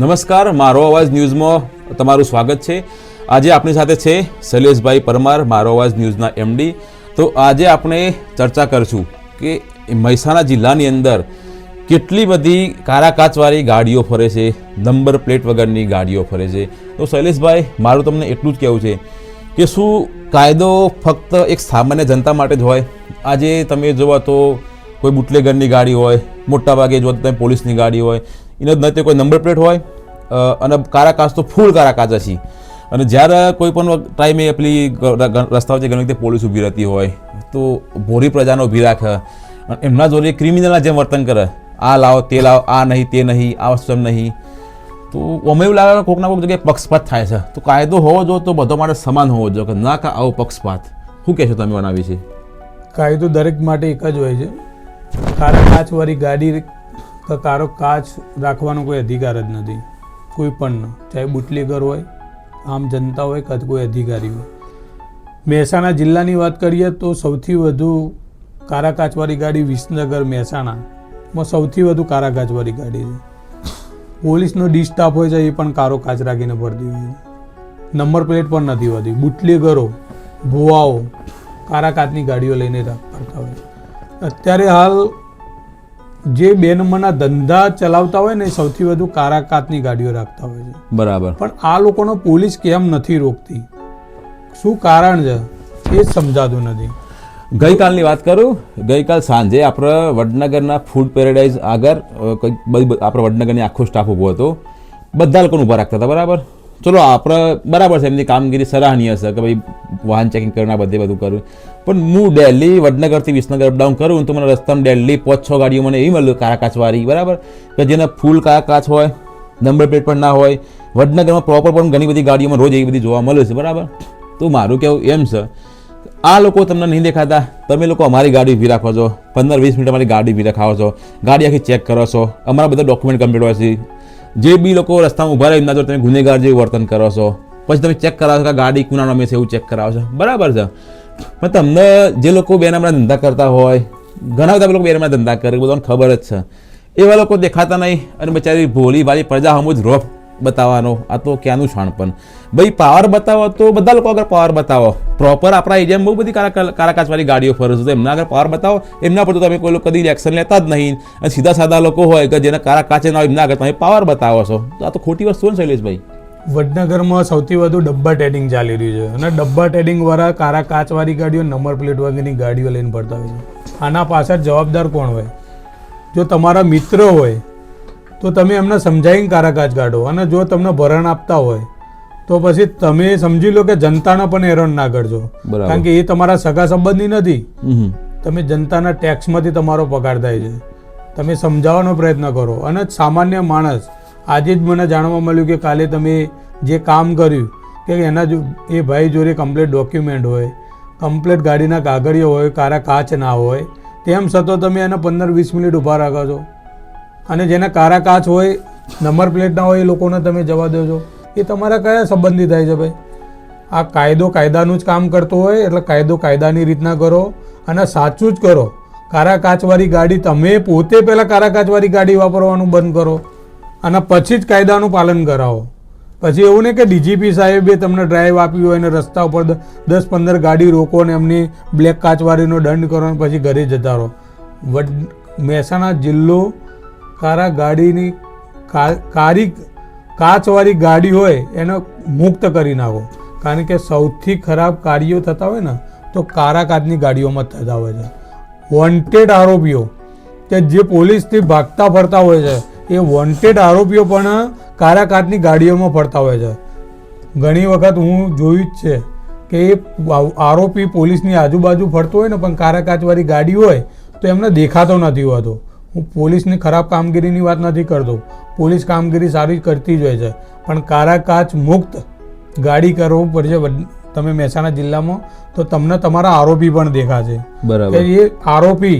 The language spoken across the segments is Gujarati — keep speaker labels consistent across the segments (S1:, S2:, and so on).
S1: નમસ્કાર, મારો અવાજ ન્યૂઝમાં તમારું સ્વાગત છે. આજે આપણી સાથે છે શૈલેષભાઈ પરમાર, મારો અવાજ ન્યૂઝના એમડી. તો આજે આપણે ચર્ચા કરશું કે મહેસાણા જિલ્લાની અંદર કેટલી બધી કારાકાચવાળી ગાડીઓ ફરે છે, નંબર પ્લેટ વગરની ગાડીઓ ફરે છે. તો શૈલેષભાઈ, મારું તમને એટલું જ કહેવું છે કે શું કાયદો ફક્ત એક સામાન્ય જનતા માટે જ હોય? આજે તમે જોવા તો કોઈ બુટલેગરની ગાડી હોય, મોટાભાગે જો તમે પોલીસની ગાડી હોય એનો ન કોઈ નંબર પ્લેટ હોય અને કારા કાચ તો ફૂલ કારા કાચ હશે. અને જ્યારે કોઈ પણ ટાઈમે પેલી રસ્તા વચ્ચે ઘણી વખતે પોલીસ ઊભી રહેતી હોય, તો ભોરી પ્રજાને ઊભી રાખે. અને એમના જોડે ક્રિમિનલના જેમ વર્તન કરે. આ લાવો, તે લાવો, આ નહીં, તે નહીં, આ વસ્તુ એમ નહીં. તો અમે એવું લાગે કોકના કોઈક જગ્યાએ પક્ષપાત થાય છે. તો કાયદો હોવો જોઈએ તો બધો માટે સમાન હોવો જોઈએ, કે ના કા આવો પક્ષપાત. શું કહેશો તમે આના વિશે?
S2: કાયદો દરેક માટે એક જ હોય છે. કારા કાચવાળી ગાડી કે કારો કાચ રાખવાનો કોઈ અધિકાર જ નથી. કોઈ પણનો ચાહે બુટલેગર હોય, આમ જનતા હોય કે કોઈ અધિકારી હોય. મહેસાણા જિલ્લાની વાત કરીએ તો સૌથી વધુ કારા કાચવાળી ગાડી વિસનગર, મહેસાણામાં સૌથી વધુ કારા કાચવાળી ગાડી છે. પોલીસનો ડિસ્ટાફ હોય છે, એ પણ કારો કાચ રાખીને ભરતી હોય છે. નંબર પ્લેટ પણ નથી હોતી. બુટલેગરો, ભુવાઓ કારા કાચની ગાડીઓ લઈને ફરતા હોય અત્યારે હાલ જે બે નંબરના ધંધા ચલાવતા હોય ને સૌથી વધુ કારાકાતની ગાડીઓ રાખતા હોય છે.
S1: બરાબર.
S2: પણ આ લોકોનો પોલીસ કેમ નથી રોકતી? શું કારણ છે? એ સમજાતું નથી.
S1: ગઈકાલની વાત કરું? ગઈકાલ સાંજે આપણે વડનગરના ફૂડ પેરેડાઇઝ આગળ આપણે વડનગરની આખો સ્ટાફ ઊભો હતો. બધા લોકોને ઊભા રાખતા હતા બરાબર? ચલો, આપણે બરાબર છે, એમની કામગીરી સરાહનીય છે કે ભાઈ વાહન ચેકિંગ કરીને બધે બધું કર્યું પણ હું ડેલી વડનગરથી વિસનગર અપડાઉન કરું તો મને રસ્તામાં ડેલી પાંચ છ ગાડીઓ મને એવી મળ્યું કારાકાચવાળી બરાબર? કે જેને ફૂલ કારાકાચ હોય નંબર પ્લેટ પણ ના હોય, વડનગરમાં પ્રોપર પણ ઘણી બધી ગાડીઓમાં રોજ એવી બધી જોવા મળે છે, બરાબર? તો મારું કેવું એમ છે, આ લોકો તમને નહીં દેખાતા, તમે લોકો અમારી ગાડી ઊભી રાખો છો, પંદર વીસ મિનિટ અમારી ગાડી ઊભી રખાવો છો, ગાડી આખી ચેક કરો છો, અમારા બધા ડોક્યુમેન્ટ કમ્પ્લીટ હોય છે જે બી લોકો રસ્તામાં ઊભા રહે એમના જોડે તમે ગુનેગાર જેવું વર્તન કરો છો. પછી તમે ચેક કરાવો છો કે ગાડી કુના નામે છે એવું ચેક કરાવો છો. બરાબર છે. પણ તમને જે લોકો બે નામના ધંધા કરતા હોય, ઘણા બધા લોકો બે નામના ધંધા કરે બધાને ખબર જ છે. એવા લોકો દેખાતા નહીં અને બચારી ભોલી ભાલી પ્રજા હમું જ રોફ બતાવવાનો, આ તો ક્યાંનું શાણપણ ભાઈ પાવર બતાવો તો બધા લોકો આગળ પાવર બતાવો. પ્રોપર આપણા એરિયામાં બહુ બધી કારા કારાકાચવાળી ગાડીઓ ફરે છે. તો એમના આગળ પાવર બતાવો. એમના પર તો તમે કોઈ લોકો કદી એક્શન લેતા જ નહીં. અને સીધા સાદા લોકો હોય કે જેના કારા કાચે ના હોય, એમના આગળ તમે પાવર બતાવો છો. તો આ તો ખોટી વસ્તુ ને, શૈલેષભાઈ?
S2: વડનગરમાં સૌથી વધુ ડબ્બા ટેડિંગ ચાલી રહ્યું છે. અને ડબ્બા ટેડિંગ વાળા કારા કાચવાળી ગાડીઓ નંબર પ્લેટ વગરની ગાડીઓ લઈને ફરતા હોય છે. આના પાછળ જવાબદાર કોણ હોય? જો તમારા મિત્ર હોય તો તમે એમને સમજાવીને કારા કાચ કાઢો અને જો તમને ભરણ આપતા હોય તો પછી તમે સમજી લો કે જનતાને પણ હેરાન ના કરજો. કારણ કે એ તમારા સગા સંબંધી નથી. તમે જનતાના ટેક્સમાંથી તમારો પગાર થાય છે. તમે સમજાવવાનો પ્રયત્ન કરો. અને સામાન્ય માણસ આજે જ મને જાણવા મળ્યું કે કાલે તમે જે કામ કર્યું કે એના જો એ ભાઈ જોડે કમ્પ્લેટ ડોક્યુમેન્ટ હોય કમ્પ્લેટ ગાડીના કાગળીઓ હોય કારા કાચ ના હોય તેમ છતાં તમે એને પંદર વીસ મિનિટ ઊભા રાખો છો. અને જેના કારા કાચ હોય, નંબર પ્લેટના હોય, એ લોકોને તમે જવા દો છો એ તમારા કયા સંબંધી થાય છે ભાઈ? આ કાયદો કાયદાનું જ કામ કરતો હોય, એટલે કાયદો કાયદાની રીતના કરો અને સાચું જ કરો. કારા કાચવાળી ગાડી તમે પોતે પહેલાં કારા કાચવાળી ગાડી વાપરવાનું બંધ કરો અને પછી જ કાયદાનું પાલન કરાવો. પછી એવું નહીં કે ડીજીપી સાહેબે તમને ડ્રાઈવ આપી હોય અને રસ્તા ઉપર દસ પંદર ગાડી રોકો અને એમની બ્લેક કાચવાળીનો દંડ કરો અને પછી ઘરે જતા રહો. મહેસાણા જિલ્લો કારા ગાડીની કારી, કાચવાળી ગાડી હોય એને મુક્ત કરી નાખો કારણ કે સૌથી ખરાબ કાર્યો થતા હોય ને, તો કારા કાચની ગાડીઓમાં થતા હોય છે. વોન્ટેડ આરોપીઓ, કે જે પોલીસથી ભાગતા ફરતા હોય છે, એ વોન્ટેડ આરોપીઓ પણ કારા કાચની ગાડીઓમાં ફરતા હોય છે. ઘણી વખત હું જોયું જ છે કે એ આરોપી પોલીસની આજુબાજુ ફરતો હોય ને, પણ કારા કાચવાળી ગાડી હોય, તો એમને દેખાતો નથી હોતો. હું પોલીસની ખરાબ કામગીરીની વાત નથી કરતો. પોલીસ કામગીરી સારી કરતી જ હોય છે. પણ કારા કાચ મુક્ત ગાડી કરવું પડશે તમે મહેસાણા જિલ્લામાં તો તમને તમારા આરોપી પણ દેખાશે.
S1: બરાબર.
S2: એ આરોપી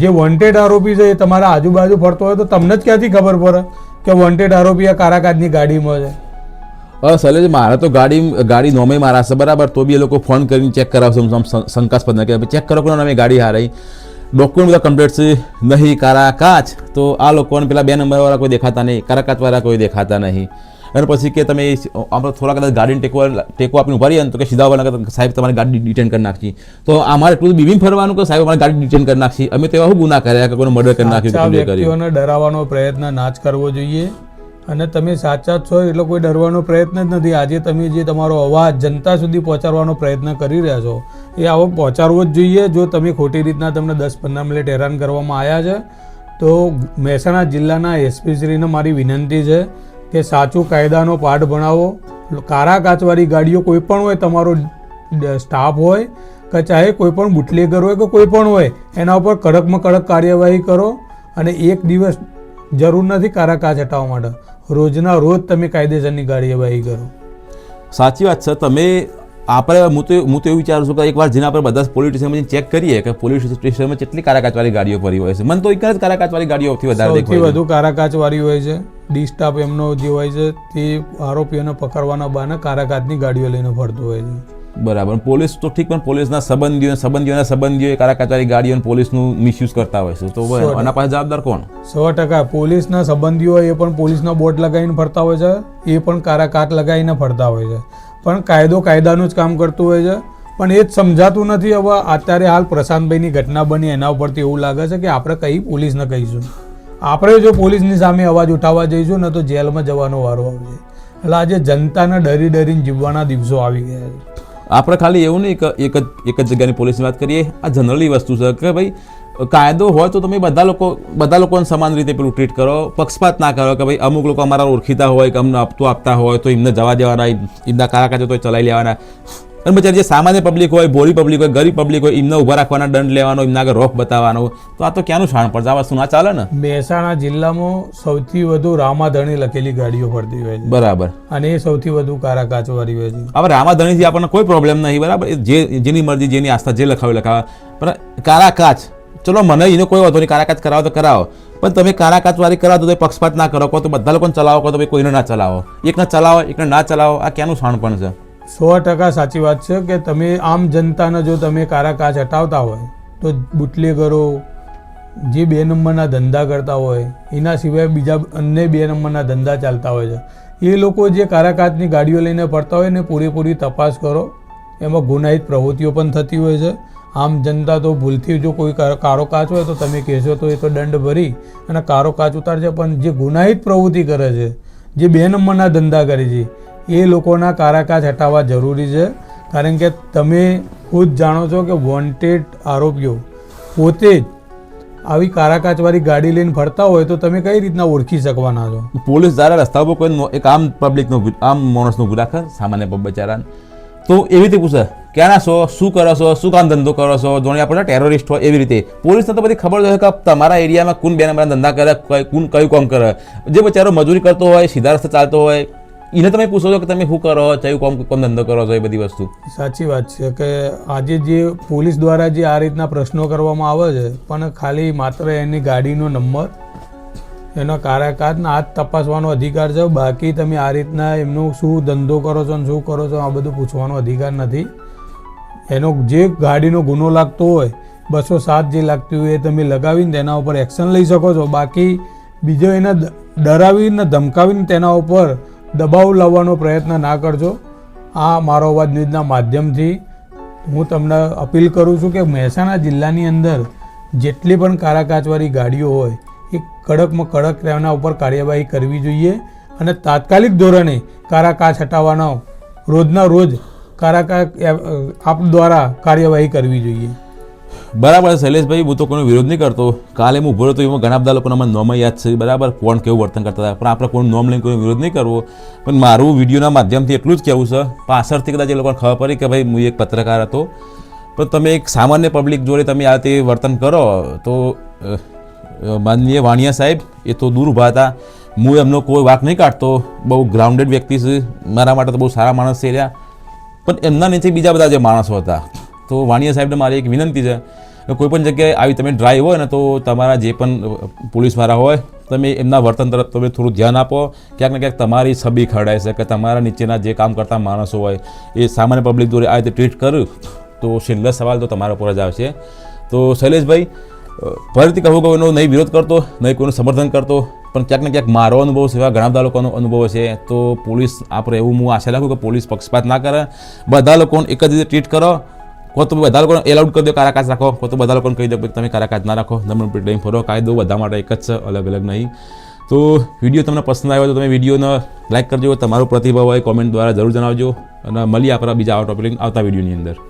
S2: જે વોન્ટેડ આરોપી છે એ તમારા આજુબાજુ ફરતો હોય તો તમને જ ક્યાંથી ખબર પડે કે વોન્ટેડ આરોપી આ કારા કાચની ગાડીમાં છે?
S1: સલેજ મારે તો ગાડી ગાડી નોમે મારા છે બરાબર? તો બી એ લોકો ફોન કરીને ચેક કરાવશે. શંકાસ્પદ ના કે ચેક કરો કોના નામે ગાડી હારાઈ. ડોક્યુમેન્ટ બધા કમ્પ્લીટ છે નહીં કાચ તો આ લોકોને પેલા બે નંબરવાળા કોઈ દેખાતા નહીં કાચવાળા કોઈ દેખાતા નહીં. અને પછી કે તમે આપણે થોડા કદાચ ગાડીને ટેકો ટેકો આપીને ઊભા રહીએ ને તો કે સીધા ઊભા સાહેબ તમારી ગાડી ડિટેન કરી નાખી. તો અમારે એટલું બીબીમ ફરવાનું કે સાહેબ અમારી ગાડી ડિટેન કરી નાખી. અમે તો એવા શું ગુના કર્યા કે કોઈને મર્ડર કરી નાખ્યું
S2: ડરાવવાનો પ્રયત્ન ના જ કરવો જોઈએ. અને તમે સાચા છો એટલે કોઈ ડરવાનો પ્રયત્ન જ નથી. આજે તમે જે તમારો અવાજ જનતા સુધી પહોંચાડવાનો પ્રયત્ન કરી રહ્યા છો એ આવો પહોંચાડવો જ જોઈએ. જો તમે ખોટી રીતના તમને દસ પંદર મિનિટ હેરાન કરવામાં આવ્યા છે, તો મહેસાણા જિલ્લાના એસપીશ્રીને મારી વિનંતી છે કે સાચું કાયદાનો પાઠ ભણાવો. કારા કાચવાળી ગાડીઓ કોઈ પણ હોય, તમારો સ્ટાફ હોય, કે ચાહે કોઈ પણ બુટલેગર હોય કે કોઈ પણ હોય, એના ઉપર કડકમાં કડક કાર્યવાહી કરો અને એક દિવસ જરૂર નથી કારા કાચ હટાવવા માટે. રોજના રોજ તમે કાયદેસરની કાર્યવાહી કરો.
S1: સાચી વાત છે. તમે આપણે હું તો હું તો એવું વિચારું છું કે એકવાર જેના આપણે બધા પોલીસ ચેક કરીએ કે પોલીસ સ્ટેશનમાં કેટલી કારાકાચવાળી ગાડીઓ ફરી હોય છે. મને તો એક જ કારાકાચવાળી ગાડીઓ સૌથી વધારે
S2: સૌથી વધુ કારાકાચવાળી હોય છે ડી સ્ટાફ એમનો જે હોય છે તે આરોપીઓને પકડવાના બહાને કારાકાચની ગાડીઓ લઈને ફરતો હોય છે.
S1: બરાબર. પોલીસ તો ઠીક પણ પોલીસના સંબંધીઓ સંબંધીઓના સંબંધીઓ કારાકાચવાળી ગાડીઓ પોલીસનું મિસયુઝ કરતા હોય છે. તો આના પાસે જવાબદાર કોણ?
S2: સો ટકા. પોલીસના સંબંધીઓ એ પણ પોલીસના બોર્ડ લગાવીને ફરતા હોય છે એ પણ કારાકાટ લગાવીને ફરતા હોય છે. પણ કાયદો કાયદાનું જ કામ કરતું હોય છે. પણ એ જ સમજાતું નથી હવે અત્યારે હાલ પ્રશાંતભાઈની ઘટના બની, એના ઉપરથી એવું લાગે છે કે આપણે કઈ પોલીસને કહીશું. આપણે જો પોલીસની સામે અવાજ ઉઠાવવા જઈશું, ને તો જેલમાં જવાનો વારો આવશે. એટલે આજે જનતાને ડરી ડરીને જીવવાના દિવસો આવી ગયા છે.
S1: આપણે ખાલી એવું નહીં, એક જ એક જ જગ્યાની પોલીસની વાત કરીએ. આ જનરલી વસ્તુ છે કે ભાઈ કાયદો હોય તો તમે બધા લોકો બધા લોકોને સમાન રીતે પેલું ટ્રીટ કરો. પક્ષપાત ના કરો કે ભાઈ અમુક લોકો અમારા ઓળખીતા હોય કે અમને આપતું આપતા હોય તો એમને જવા દેવાના એમના કારાકાજો તો ચલાવી લેવાના. અને બચારી જે સામાન્ય પબ્લિક હોય ભોળી પબ્લિક હોય ગરીબ પબ્લિક હોય એમને ઊભા રાખવાના દંડ લેવાનો એમના આગળ રોફ બતાવવાનો. તો આ તો ક્યાંનું શાણ પડશે? આ વસ્તુ ના ચાલે ને?
S2: મહેસાણા જિલ્લામાં સૌથી વધુ રામાધણી લખેલી ગાડીઓ ફરતી હોય છે.
S1: બરાબર.
S2: અને એ સૌથી વધુ કારા કાચવાળી હોય છે.
S1: હવે રામાધણીથી આપણને કોઈ પ્રોબ્લેમ નહીં બરાબર? જે જેની મરજી જેની આસ્થા જે લખાવે લખાવે. પણ કારા કાચ ચલો, મને એનો કોઈ વાંધો નહીં, કારાકાત કરાવો તો કરાવો. પણ તમે કારા કરાવો તો પક્ષપાત ના કરો કહો તો બધા લોકોને ચલાવો કહો તો ભાઈ કોઈને ના ચલાવો. એકને ચલાવો, એકને ના ચલાવો, આ ક્યાંનું શાણપણ છે?
S2: સો ટકા સાચી વાત છે કે તમે આમ જનતાને જો તમે કારાકાચ હટાવતા હોય, તો બુટલેગરો, જે બે નંબરના ધંધા કરતા હોય, એના સિવાય બીજા અન્ય બે નંબરના ધંધા ચાલતા હોય છે. એ લોકો જે કારાકાચની ગાડીઓ લઈને ફરતા હોય ને પૂરેપૂરી તપાસ કરો, એમાં ગુનાહિત પ્રવૃત્તિઓ પણ થતી હોય છે. આમ જનતા તો ભૂલથી જો કોઈ કારો કાચ હોય તો તમે કહેશો તો એ તો દંડ ભરી અને કારો કાચ ઉતારશે. પણ જે ગુનાહિત પ્રવૃત્તિ કરે છે, જે બે નંબરના ધંધા કરે છે, એ લોકોના કારા કાચ હટાવવા જરૂરી છે. કારણ કે તમે ખુદ જાણો છો કે વોન્ટેડ આરોપીઓ પોતે જ આવી કારાકાચવાળી ગાડી લઈને ફરતા હોય તો તમે કઈ રીતના ઓળખી શકવાના છો?
S1: પોલીસ દ્વારા રસ્તા પર કોઈ એક આમ પબ્લિકનો આમ માણસનો ગુનાખર સામાન્ય પબ બચારાને તો એવી રીતે પૂછે, ક્યાંના છો? શું કરો છો? શું કામ ધંધો કરો છો? જોણે આપણે ટેરરિસ્ટ હોય એવી રીતે. પોલીસને તો બધી ખબર હોય કે તમારા એરિયામાં કોણ બે નંબરના ધંધા કરે કોણ કયું કામ કરે. જે બચારો મજૂરી કરતો હોય, સીધા રસ્તે ચાલતો હોય, એને તમે પૂછો છો કે તમે શું કરો, કયું કોમ કોમ ધંધો કરો છો એ બધી વસ્તુ.
S2: સાચી વાત છે કે આજે જે પોલીસ દ્વારા જે આ રીતના પ્રશ્નો કરવામાં આવે છે, પણ ખાલી માત્ર એની ગાડીનો નંબર એનો કારાકાત હાથ તપાસવાનો અધિકાર છે. બાકી તમે આ રીતના એમનો શું ધંધો કરો છો ને શું કરો છો આ બધું પૂછવાનો અધિકાર નથી. એનો જે ગાડીનો ગુનો લાગતો હોય, બસો સાત જે લાગતી હોય એ તમે લગાવીને તેના ઉપર એક્શન લઈ શકો છો. બાકી બીજો એને ડરાવીને, ધમકાવીને તેના ઉપર દબાવ લાવવાનો પ્રયત્ન ના કરજો. આ મારો અવાજ ન્યૂઝના માધ્યમથી હું તમને અપીલ કરું છું કે મહેસાણા જિલ્લાની અંદર જેટલી પણ કારાકાચવાળી ગાડીઓ હોય કડકમાં કડક રહેવાના ઉપર કાર્યવાહી કરવી જોઈએ અને તાત્કાલિક ધોરણે કારાકાચ હટાવવાનો રોજના રોજ કારાકા આપ દ્વારા કાર્યવાહી કરવી જોઈએ.
S1: બરાબર, શૈલેષભાઈ, હું તો કોઈનો વિરોધ નહીં કરતો. કાલે હું ઊભો તો એમાં ઘણા બધા લોકોના મને નોમ યાદ છે. બરાબર, કોણ કેવું વર્તન કરતા હતા. પણ આપણે કોણ નોમ લઈને કોઈ વિરોધ નહીં કરવો. પણ મારું વિડીયોના માધ્યમથી એટલું જ કહેવું છે. પાછળથી કદાચ એ લોકોને ખબર પડી કે ભાઈ, હું એક પત્રકાર હતો. પણ તમે એક સામાન્ય પબ્લિક જોડે તમે આ તે વર્તન કરો તો માનનીય વાણિયા સાહેબ, એ તો દૂર ઊભા હતા. હું એમનો કોઈ વાક નહીં કાઢતો. બહુ ગ્રાઉન્ડેડ વ્યક્તિ છે. મારા માટે તો બહુ સારા માણસ છે રહ્યા. પણ એમના નીચે બીજા બધા જે માણસો હતા. તો વાણિયા સાહેબને મારી એક વિનંતી છે. કે કોઈ પણ જગ્યાએ આવી તમે ડ્રાઈવ હોય ને તો તમારા જે પણ પોલીસવાળા હોય, તમે એમના વર્તન તરફ તમે થોડું ધ્યાન આપો. ક્યાંક ને ક્યાંક તમારી છબી ખરડાય છે કે તમારા નીચેના જે કામ કરતા માણસો હોય, એ સામાન્ય પબ્લિક જોડે આ રીતે ટ્રીટ કર્યું તો છેલ્લો સવાલ તો તમારા ઉપર જ આવશે. તો શૈલેષભાઈ ફરીથી કહું કોઈનો નહીં વિરોધ કરતો, નહીં કોઈનું સમર્થન કરતો, પણ ક્યાંક ને ક્યાંક મારો અનુભવ છે, એવા ઘણા બધા લોકોનો અનુભવ છે. તો પોલીસ આપણે એવું હું આશા રાખું કે પોલીસ પક્ષપાત ના કરે. બધા લોકોને એક જ રીતે ટ્રીટ કરો. કો તો બધા લોકોને એલાઉડ કરી દો કારાકાજ રાખો કો તો બધા લોકોને કહી દો કે તમે કારાકાજ ના રાખો. પીટ લઈને ફરો, કાયદો બધા માટે એક જ છે, અલગ અલગ નહીં. તો વીડિયો તમને પસંદ આવ્યો તો તમે વિડીયોને લાઈક કરજો. તમારો પ્રતિભાવ હોય કોમેન્ટ દ્વારા જરૂર જણાવજો. અને મળીએ આપણા બીજા આવા ટોપિક આવતા વિડીયોની અંદર.